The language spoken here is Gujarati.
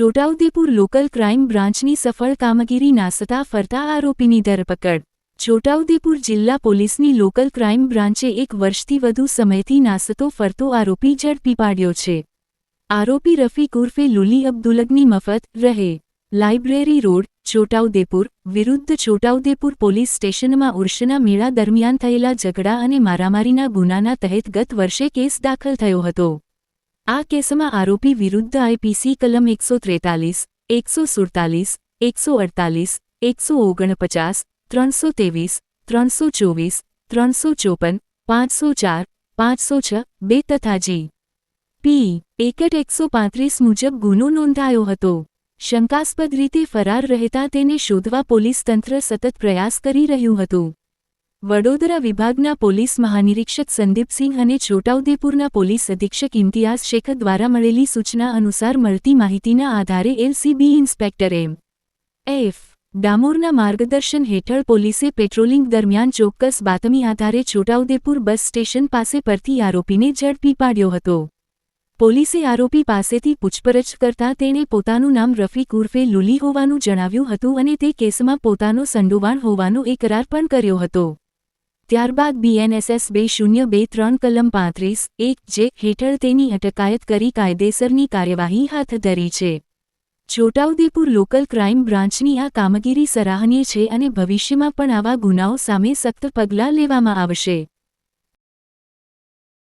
છોટાઉદેપુર લોકલ ક્રાઇમ બ્રાન્ચની સફળ કામગીરી નાસતા ફરતા આરોપીની ધરપકડ. છોટાઉદેપુર જિલ્લા પોલીસની લોકલ ક્રાઇમ બ્રાન્ચે એક વર્ષથી વધુ સમયથી નાસતો ફરતો આરોપી ઝડપી પાડ્યો છે. આરોપી રફીક ઉર્ફે લુલી અબ્દુલગની મફત રહે. લાઇબ્રેરી રોડ, છોટાઉદેપુર, વિરુદ્ધ છોટાઉદેપુર પોલીસ સ્ટેશનમાં ઉર્ષના મેળા દરમિયાન થયેલા ઝઘડા અને મારામારીના ગુનાના તહેત ગત વર્ષે કેસ દાખલ થયો હતો. આ કેસમાં આરોપી વિરુદ્ધ આઈપીસી કલમ એકસો ત્રેતાલીસ, એકસો સુડતાલીસ, એકસો અડતાલીસ, એકસો ઓગણપચાસ, ત્રણસો ત્રેવીસ, ત્રણસો ચોવીસ, ત્રણસો ચોપન, પાંચસો ચાર, પાંચસો છ, બે તથા જી. પી. એકટ એકસો પાંત્રીસ મુજબ ગુનો નોંધાયો હતો. શંકાસ્પદ રીતે ફરાર રહેતા તેને શોધવા પોલીસ તંત્ર સતત પ્રયાસ કરી રહ્યું હતું. વડોદરા વિભાગના પોલીસ મહાનિરીક્ષક સંદીપસિંહ અને છોટાઉદેપુરના પોલીસ અધિક્ષક ઇમ્તિયાઝ શેખ દ્વારા મળેલી સૂચના અનુસાર મળતી માહિતીના આધારે એલસીબી ઇન્સ્પેક્ટર એમ. એફ. ડામોરના માર્ગદર્શન હેઠળ પોલીસે પેટ્રોલિંગ દરમિયાન ચોક્કસ બાતમી આધારે છોટાઉદેપુર બસ સ્ટેશન પાસે પરથી આરોપીને ઝડપી પાડ્યો હતો. પોલીસે આરોપી પાસેથી પૂછપરછ કરતા તેણે પોતાનું નામ રફીક ઉર્ફે લુલી હોવાનું જણાવ્યું હતું અને તે કેસમાં પોતાનો સંડોવાણ હોવાનો એકરાર પણ કર્યો હતો. ત્યારબાદ બીએનએસએસ બે શૂન્ય બે ત્રણ કલમ પાંત્રીસ એક જે હેઠળ તેની અટકાયત કરી કાયદેસરની કાર્યવાહી હાથ ધરી છે. છોટાઉદેપુર લોકલ ક્રાઇમ બ્રાન્ચની આ કામગીરી સરાહનીય છે અને ભવિષ્યમાં પણ આવા ગુનાઓ સામે સખ્ત પગલાં લેવામાં આવશે.